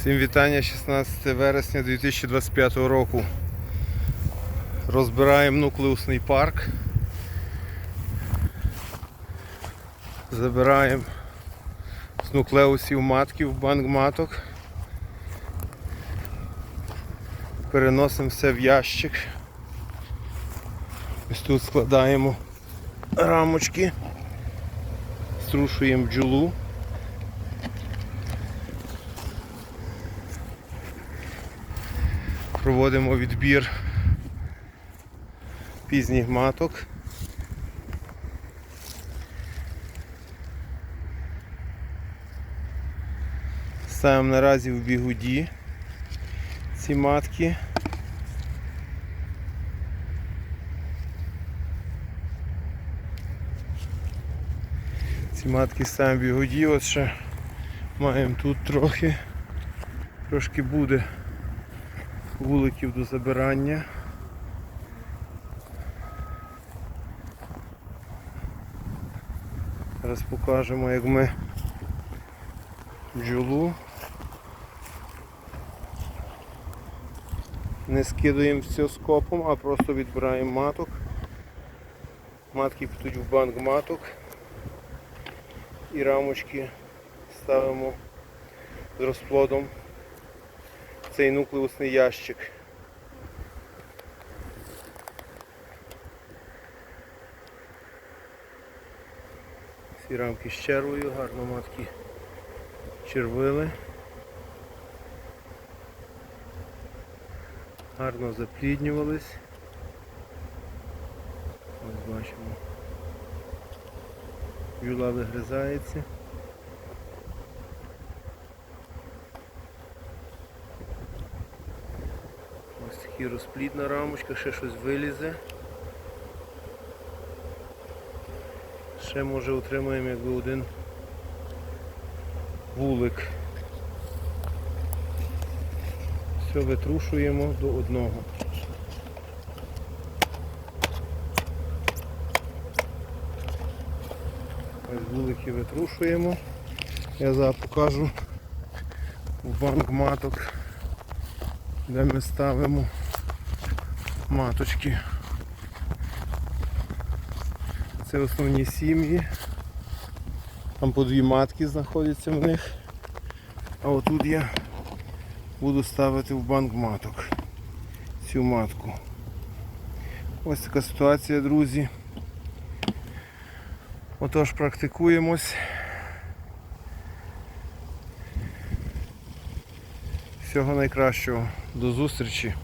Всім вітання 16 вересня 2025 року. Розбираємо нуклеусний парк. Забираємо з нуклеусів матків банк маток. Переносимо все в ящик. Ось тут складаємо рамочки, струшуємо бджолу. Проводимо відбір пізніх маток. Ставимо наразі в бігуді ці матки. Ці матки ставимо бігуді, от ще маємо тут трохи, трошки буде вуликів до забирання. Зараз покажемо, як ми бджолу не скидуємо все скопом, а просто відбираємо маток. Матки підуть в банк маток і рамочки ставимо з розплодом цей нуклеусний ящик. Всі рамки з червою, гарно матки червили. Гарно запліднювались. Ось бачимо. Юла вигризається. Такий розплідна рамочка, ще щось вилізе. Ще може отримаємо якби один вулик. Все витрушуємо до одного. Ось вулики витрушуємо. Я зараз покажу в банк маток, де ми ставимо маточки. Це основні сім'ї. Там по дві матки знаходяться в них. А отут я буду ставити в банк маток цю матку. Ось така ситуація, друзі. Отож, практикуємось. Всього найкращого. До зустрічі.